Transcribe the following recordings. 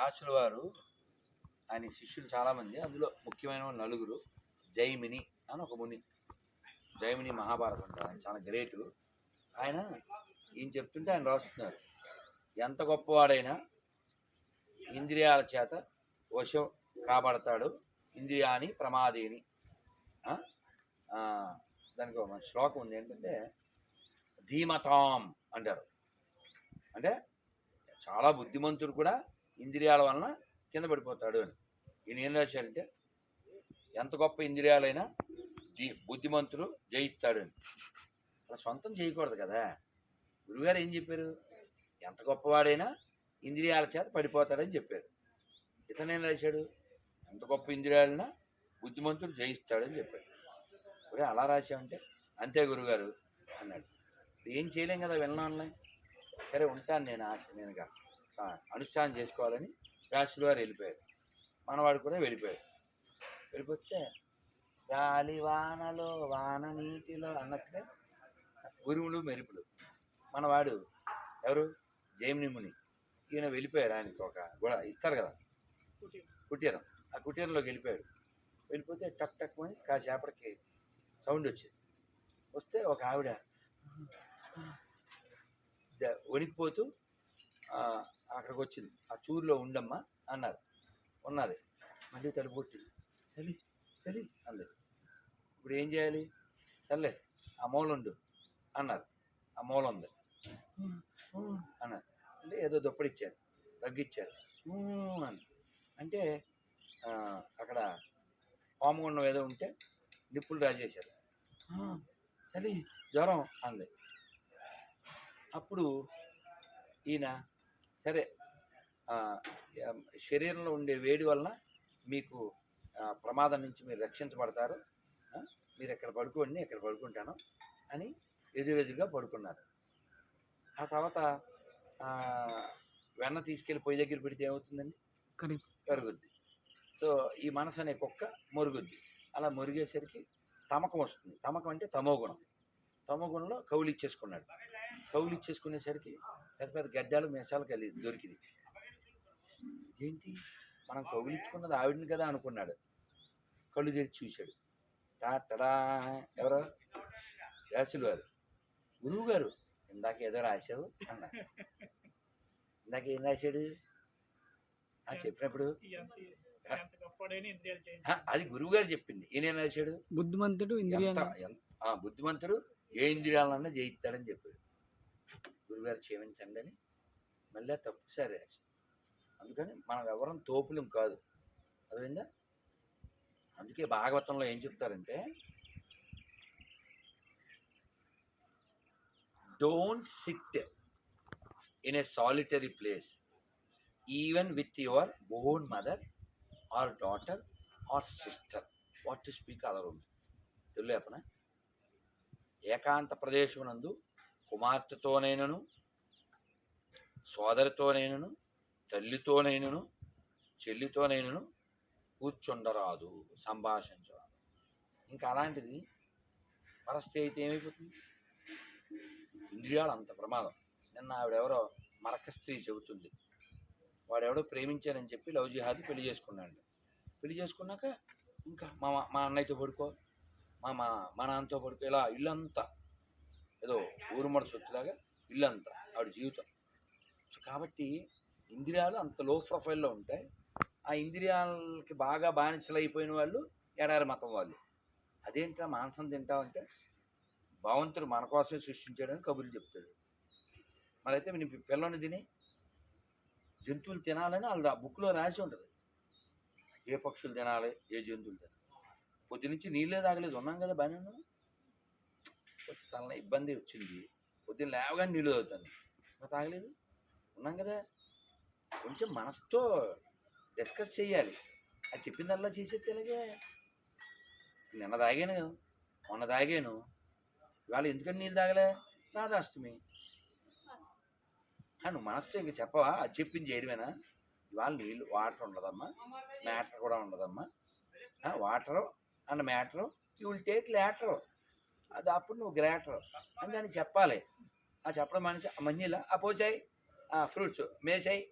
వ్యాసుల వారు ఆయన శిష్యులు చాలామంది. అందులో ముఖ్యమైన నలుగురు. జైమిని అని ఒక ముని. జైమిని మహాభారతం అంటారు. ఆయన చాలా గ్రేటు. ఆయన ఈయన చెప్తుంటే ఆయన రాస్తున్నారు. ఎంత గొప్పవాడైనా ఇంద్రియాల చేత వశం కాబడతాడు ఇంద్రియాని ప్రమాదేని. దానికి ఒక శ్లోకం ఉంది. ఏంటంటే ధీమతాం అంటారు. అంటే చాలా బుద్ధిమంతుడు కూడా ఇంద్రియాల వలన కింద పడిపోతాడు అని. ఈయన ఏం రాశారంటే ఎంత గొప్ప ఇంద్రియాలైనా బుద్ధిమంతుడు జయిస్తాడు అని. అలా సొంతం చేయకూడదు కదా. గురుగారు ఏం చెప్పారు? ఎంత గొప్పవాడైనా ఇంద్రియాల చేత పడిపోతాడని చెప్పారు. ఇతనేం రాశాడు? ఎంత గొప్ప ఇంద్రియాలైనా బుద్ధిమంతుడు జయిస్తాడని చెప్పాడు. ఒరే అలా రాశామంటే అంతే గురుగారు అన్నాడు. ఏం చేయలేం కదా విన్నాను సరే ఉంటాను నేను ఆశ నేనుగా అనుష్ఠానం చేసుకోవాలని వ్యాసులు వారు వెళ్ళిపోయారు. మనవాడు కూడా వెళ్ళిపోయాడు. వెళ్ళిపోతే గాలి వానలో వాన నీటిలో అన్నట్లే ఉరుములు మెరుపులు. మనవాడు ఎవరు? జైమిని ముని. ఈయన వెళ్ళిపోయారు ఆయనకి ఒక గొడ ఇస్తారు కదా. కుటీరం. ఆ కుటీరంలోకి వెళ్ళిపోయాడు. వెళ్ళిపోతే టక్ టక్ అని కాసేపటికి సౌండ్ వచ్చింది. వస్తే ఒక ఆవిడ వణికిపోతూ అక్కడికి వచ్చింది ఆ చూరులో ఉండమ్మా అన్నారు. ఉన్నది. మళ్ళీ తలుపు కొట్టింది తల్లి తల్లి అంది. ఇప్పుడు ఏం చేయాలి? తల్లే ఆ మూల ఉండు అన్నారు. ఆ మూల ఉంది అన్నారు. అంటే ఏదో దుప్పడిచ్చారు తగ్గిచ్చారు. అని అంటే అక్కడ పాముగుండం ఏదో ఉంటే నిప్పులు రాజేశారు. చలి జ్వరం అంది. అప్పుడు ఈయన సరే శరీరంలో ఉండే వేడి వలన మీకు ప్రమాదం నుంచి మీరు రక్షించబడతారు. మీరు ఎక్కడ పడుకోండి ఎక్కడ పడుకుంటాను అని ఎదురెదురుగా పడుకున్నారు. ఆ తర్వాత వెన్న తీసుకెళ్ళి పొయ్యి దగ్గర పెడితే ఏమవుతుందండి? కరిగి కరుగుద్ది. సో ఈ మనసు అనే కుక్క మురుగుద్ది. అలా మురిగేసరికి తమకం వస్తుంది. తమకం అంటే తమో గుణం. తమో గుణంలో కౌలు ఇచ్చేసుకునేసరికి పెద్ద పెద్ద గడ్డాలు మీసాలు కలిగి దొరికింది. ఏంటి? మనం కౌలు ఇచ్చుకున్నది ఆవిడని కదా అనుకున్నాడు. కళ్ళు తెరిచి చూశాడు. టాటడా ఎవరు? వ్యాసులు గారు. గురువు గారు. ఇందాక ఏదో రాశావు అన్నా. ఇందాక ఏం రాశాడు? ఆ చెప్పినప్పుడు? అది గురువు గారు చెప్పింది. ఈయన రాశాడు? బుద్ధిమంతుడు బుద్ధిమంతుడు ఏ ఇంద్రియాలన్నా జయిస్తాడని చెప్పాడు. గురుగారు క్షమించండి అని మళ్ళీ తప్పుసారి రాశాడు అందుకని మనం ఎవరం తోపులం కాదు. అదేందా అందుకే భాగవతంలో ఏం చెప్తారంటే don't sit in a solitary place even with your own mother or daughter or sister what to speak other ఉంది తెలియపన ఏకాంత ప్రదేశమునందు కుమార్తెతోనైనను సోదరితోనైనను తల్లితోనైనను చెల్లితోనైనను కూర్చుండరాదు సంభాషించరాదు. ఇంకా అలాంటిది పరస్థితి అయితే ఏమైపోతుంది? ఇంద్రియాలు అంత ప్రమాదం. నిన్న ఆవిడెవరో మరక స్త్రీ చెబుతుంది. వాడెవడో ప్రేమించానని చెప్పి లవ్ జిహాద్ పెళ్ళి చేసుకున్నాడు. పెళ్ళి చేసుకున్నాక ఇంకా మా మా అన్నయ్యతో పడుకో మా మా మా నాన్నతో పడుకో ఇలా ఇల్లంతా ఏదో ఊరుమడ సొత్తులాగా ఇల్లంతా ఆవిడ జీవితం. సో కాబట్టి ఇంద్రియాలు అంత లో ప్రొఫైల్లో ఉంటాయి. ఆ ఇంద్రియాలకి బాగా బానిసలు అయిపోయిన వాళ్ళు ఎడారి మతం వాళ్ళు. అదేంటా మాంసం తింటామంటే భగవంతుడు మన కోసమే సృష్టించాడని కబుర్లు చెప్తాడు. మరైతే నేను పిల్లని తిని జంతువులు తినాలని వాళ్ళు ఆ బుక్లో రాసి ఉంటుంది. ఏ పక్షులు తినాలి ఏ జంతువులు తినాలి. పొద్దు నుంచి నీళ్ళే తాగలేదు ఉన్నాం కదా బాగానే ఉన్నాం. కొంచెం తన ఇబ్బంది వచ్చింది. పొద్దున్న లేవగానే నీళ్ళు తాగుతాను ఇంకా తాగలేదు? ఉన్నాం కదా. కొంచెం మనసుతో డిస్కస్ చేయాలి. అది చెప్పిందల్లా చేసేది ఇలాగే నిన్న తాగాను. మొన్న తాగాను. ఇవాళ ఎందుకని నీళ్ళు తాగలే? రాధాష్టమి. అష్టమి నువ్వు మనసుతో ఇంక చెప్పవా? అది చెప్పింది చేయడమేనా? ఇవాళ నీళ్ళు వాటర్ ఉండదమ్మా. మ్యాటర్ కూడా ఉండదమ్మా. Water and matter you will take later. అది అప్పుడు నువ్వు గ్రేటర్ అని దాన్ని చెప్పాలి. ఆ చెప్పడం మనిషి మన్నీలా? ఆ పోచాయి. ఆ ఫ్రూట్స్ మేసాయి.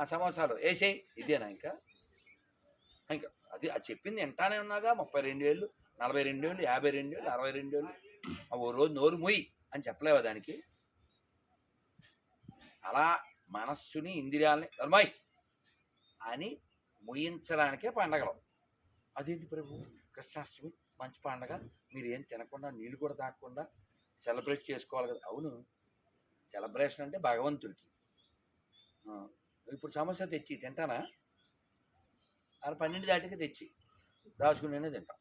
ఆ సమోసాలు వేసేయి ఇదేనా ఇంకా? ఇంకా అది అది చెప్పింది ఎంటానే ఉన్నాగా? ముప్పై రెండు ఏళ్ళు నలభై రెండు ఏళ్ళు యాభై రెండు ఏళ్ళు అరవై రెండు ఏళ్ళు. ఆ ఓ రోజు నోరు మొయ్యి అని చెప్పలేవా దానికి? అలా మనస్సుని ఇంద్రియాలని నర్మాయి అని ముయించడానికే పండగలు. అదేంటి ప్రభు? కృష్ణాష్టమి? మంచి పండగ. మీరు ఏం తినకుండా నీళ్ళు కూడా తాగకుండా సెలబ్రేట్ చేసుకోవాలి కదా. అవును. సెలబ్రేషన్ అంటే భగవంతుడికి. ఇప్పుడు సమస్య తెచ్చి తింటానా? అలా పన్నెండు దాటికి తెచ్చి. దాచుకునే తింటాం.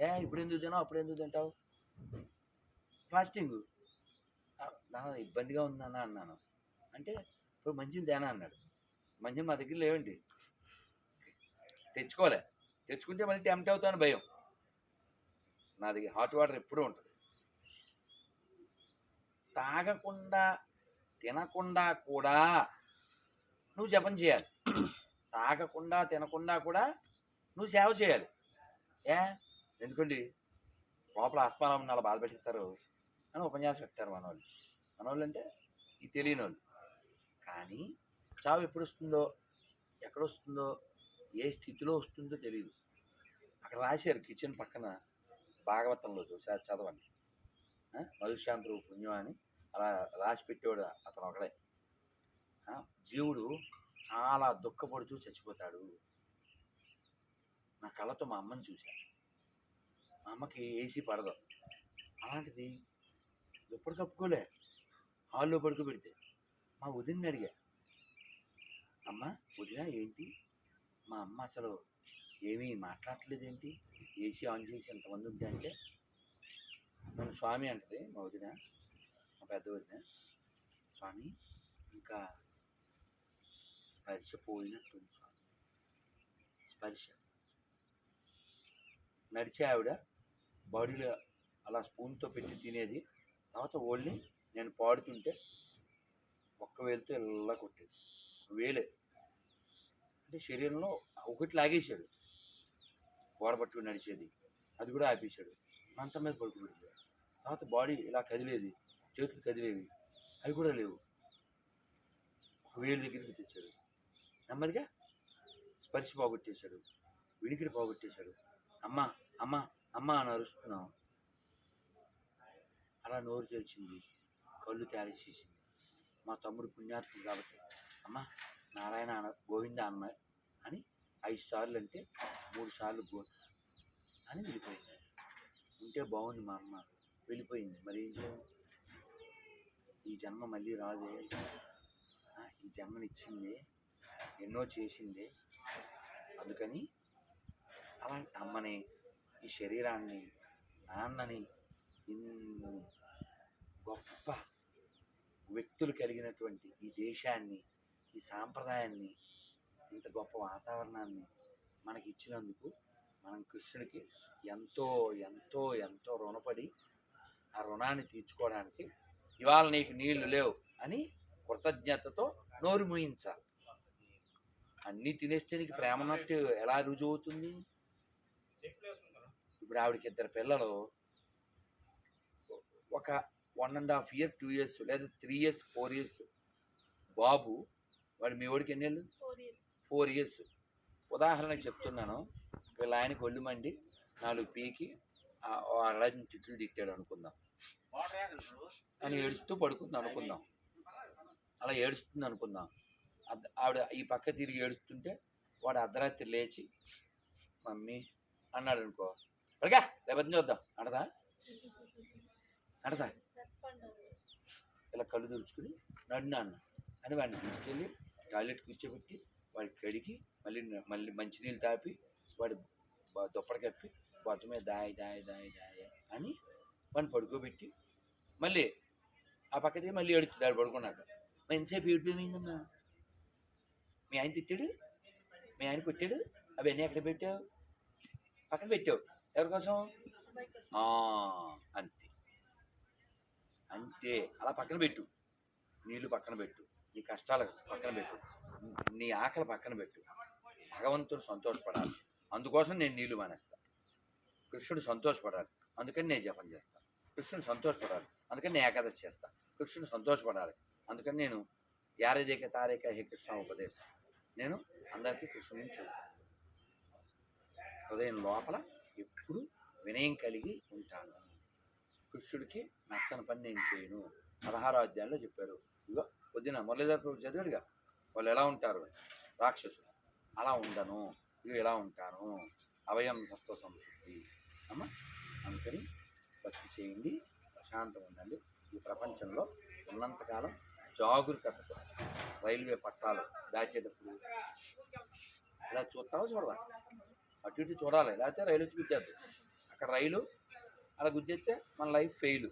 ఏ ఇప్పుడు ఎందుకు తినావు అప్పుడు ఎందుకు తింటావు? ఫాస్టింగ్. నా ఇబ్బందిగా ఉందన్న అన్నాను. అంటే ఇప్పుడు మంచిని తేనా అన్నాడు. మంచి మా దగ్గర లేవండి. తెచ్చుకోలే తెచ్చుకుంటే మళ్ళీ టెంప్ట్ అవుతాను భయం. నా దగ్గర హాట్ వాటర్ ఎప్పుడూ ఉంటుంది. తాగకుండా తినకుండా కూడా నువ్వు జపం చేయాలి. తాగకుండా తినకుండా కూడా నువ్వు సేవ చేయాలి. ఏ? ఎందుకండి? లోపల ఆత్మారామని అలా బాధ పెట్టిస్తారు అని ఉపన్యాసం పెట్టారు మనవాళ్ళు మనవాళ్ళు అంటే ఈ తెలియని వాళ్ళు కానీ చావు ఎప్పుడు వస్తుందో ఎక్కడ వస్తుందో ఏ స్థితిలో వస్తుందో తెలియదు అక్కడ రాశారు కిచెన్ పక్కన భాగవతంలో చూసారు చదవండి. మధుశాంతుడు పుణ్యం అని అలా రాసి పెట్టేవాడు అతను ఒకడే. జీవుడు చాలా దుఃఖపడుతూ చచ్చిపోతాడు. నా కళ్ళతో మా అమ్మని చూశాను మా అమ్మకి ఏసీ పడదు. అలాంటిది ఎప్పుడు కప్పుకోలే? హాల్లో పడుకోబెడితే మా వదిన్ని అడిగా. అమ్మ వదిన ఏంటి? మా అమ్మ అసలు ఏమీ మాట్లాడట్లేదు ఏంటి ఏసీ ఆన్ చేసి ఎంతమంది ఉంటే అంటే? మన స్వామి అంటది మా వదిన మా పెద్ద వదిన. స్వామి ఇంకా స్పర్శ పోయినట్టుంది స్వామి. స్పర్శ. నడిచే ఆవిడ బాడీలో అలా స్పూన్తో పెట్టి తినేది. తర్వాత ఓళ్ళని నేను పాడుతుంటే ఒక్క వేలుతో ఇలా కొట్టేది. వేలే. అంటే శరీరంలో ఒకటి లాగేశాడు. గోడ పట్టుకుని నడిచేది. అది కూడా ఆపేశాడు. మంచం మీద పడుకునేది తర్వాత బాడీ ఇలా కదిలేది. చేతులు కదిలేవి. అవి కూడా లేవు. వేలు దగ్గరికి తెచ్చాడు. నెమ్మదిగా స్పర్శ పోగొట్టేశాడు. వినికిడి పోగొట్టేశాడు. అమ్మ అమ్మ అమ్మ అని అరుస్తున్నాం. అలా నోరు తెరిచింది. కళ్ళు తేలేసేసింది. మా తమ్ముడు పుణ్యాత్ముడు కాబట్టి అమ్మ నారాయణ అన గోవింద అన్న అని ఐదు సార్లు అంటే మూడు సార్లు గో అని వెళ్ళిపోయింది. ఉంటే బాగుంది మా అమ్మ. వెళ్ళిపోయింది. మరి ఏం ఈ జన్మ మళ్ళీ రాదే. ఈ జన్మనిచ్చింది. ఎన్నో చేసింది. అందుకని అలాంటి అమ్మని ఈ శరీరాన్ని నాన్నని ఇన్ని గొప్ప వ్యక్తులు కలిగినటువంటి ఈ దేశాన్ని ఈ సాంప్రదాయాన్ని ఇంత గొప్ప వాతావరణాన్ని మనకి ఇచ్చినందుకు మనం కృష్ణుడికి ఎంతో ఎంతో ఎంతో రుణపడి ఆ రుణాన్ని తీర్చుకోవడానికి ఇవాళ నీకు నీళ్ళు లేవు అని కృతజ్ఞతతో నోరు మూయించాలి. అన్నీ తినేస్తే నీకు ప్రేమ ఉన్నట్టు ఎలా రుజువు అవుతుంది ఇప్పుడు ఆవిడకి ఇద్దరు పిల్లలు ఒక one and half year two years లేదా త్రీ ఇయర్స్ ఫోర్ ఇయర్స్ బాబు వాడు మీ వాడికి ఎన్ని ఫోర్ ఇయర్స్ ఉదాహరణకు చెప్తున్నాను. వీళ్ళ ఆయనకు ఒళ్ళు మండి నాలుగు పీకి అడని తిట్లు తిట్టాడు అనుకుందాం. అని ఏడుస్తూ పడుకుంది అనుకుందాం. అలా ఏడుస్తుంది అనుకుందాం. ఆవిడ ఈ పక్క తిరిగి ఏడుస్తుంటే వాడు అర్ధరాత్రి లేచి మమ్మీ అన్నాడు అనుకో. అడగా రేపటి చూద్దాం అడదా అడదా ఇలా కళ్ళు తుడుచుకుని నడినా అన్న అని వాడిని తీసుకెళ్ళి టాయిలెట్ కూర్చోబెట్టి వాడికి కడిగి మళ్ళీ మళ్ళీ మంచినీళ్ళు తాపి వాడి దుప్పడి దుప్పటి కప్పి బొట్ట మీద దాయి దాయి దాయి దాయి అని వాడిని పడుకోబెట్టి మళ్ళీ ఆ పక్కదే మళ్ళీ ఏడుస్తాడు పడుకున్నాక. మరి ఎంతసేపు ఏడిపోయిందమ్మా మీ ఆయన తిట్టాడు? మీ ఆయన కొట్టాడు? అవన్నీ ఎక్కడ పెట్టావు? పక్కన పెట్టావు. ఎవరి కోసం? అంతే. అంతే. అలా పక్కన పెట్టు. నీళ్ళు పక్కన పెట్టు. నీ కష్టాలు పక్కన పెట్టు. నీ ఆకలి పక్కన పెట్టు. భగవంతుడు సంతోషపడాలి. అందుకోసం నేను నీళ్ళు మానేస్తాను కృష్ణుడు సంతోషపడాలి. అందుకని నేను జపం చేస్తాను కృష్ణుడు సంతోషపడాలి. అందుకని నేను ఏకాదశి చేస్తాను కృష్ణుడు సంతోషపడాలి. అందుకని నేను యారదేక తారేక హే కృష్ణ ఉపదేశం. నేను అందరికీ కృష్ణుని చూపు హృదయం లోపల ఎప్పుడు వినయం కలిగి ఉంటాను. కృష్ణుడికి నచ్చని పని నేను చేయను. పదహారో అధ్యాయంలో చెప్పారు. ఇగో పొద్దున మురళీధర్ ప్రభు చదివాడుగా వాళ్ళు ఎలా ఉంటారు? రాక్షసులు. అలా ఉండను. ఇవి ఎలా ఉంటాను. అభయం సత్వ సంతృప్తి అమ్మ అందుకని భక్తి చేయండి ప్రశాంతంగా ఉండండి. ఈ ప్రపంచంలో ఉన్నంతకాలం జాగ్రత్తతో రైల్వే పట్టాలు దాచేటప్పుడు ఇలా చూస్తావా చూడవా? అటు ఇటు చూడాలి. లేకపోతే రైలు వచ్చి గుద్దేద్దు. అక్కడ రైలు అలా గుద్దేస్తే మన లైఫ్ ఫెయిల్.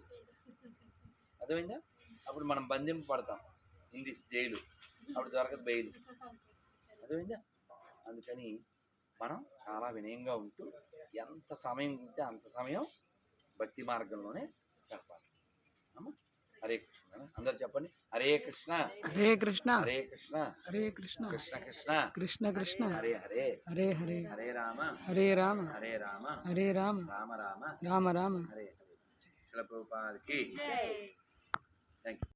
అర్థమైందా? అప్పుడు మనం బంధింపు పడతాం ఇన్ దిస్ జైలు. అప్పుడు దొరకదు బెయిల్. అర్థమైందా? అందుకని మనం చాలా వినయంగా ఉంటూ ఎంత సమయం ఉంటే అంత సమయం భక్తి మార్గంలోనే చెప్పాలి అమ్మ హరే కృష్ణ. అందరు చెప్పండి. హరే కృష్ణ. హరే కృష్ణ. హరే కృష్ణ. హరే కృష్ణ. కృష్ణ కృష్ణ. కృష్ణ కృష్ణ. హరే హరే. హరే హరే. హరే రామ. హరే రామ. హరే రామ. హరే రామ. రామ రామ. రామ రామ. హరే హరే. శిల ప్రభుపాదికి. Thank you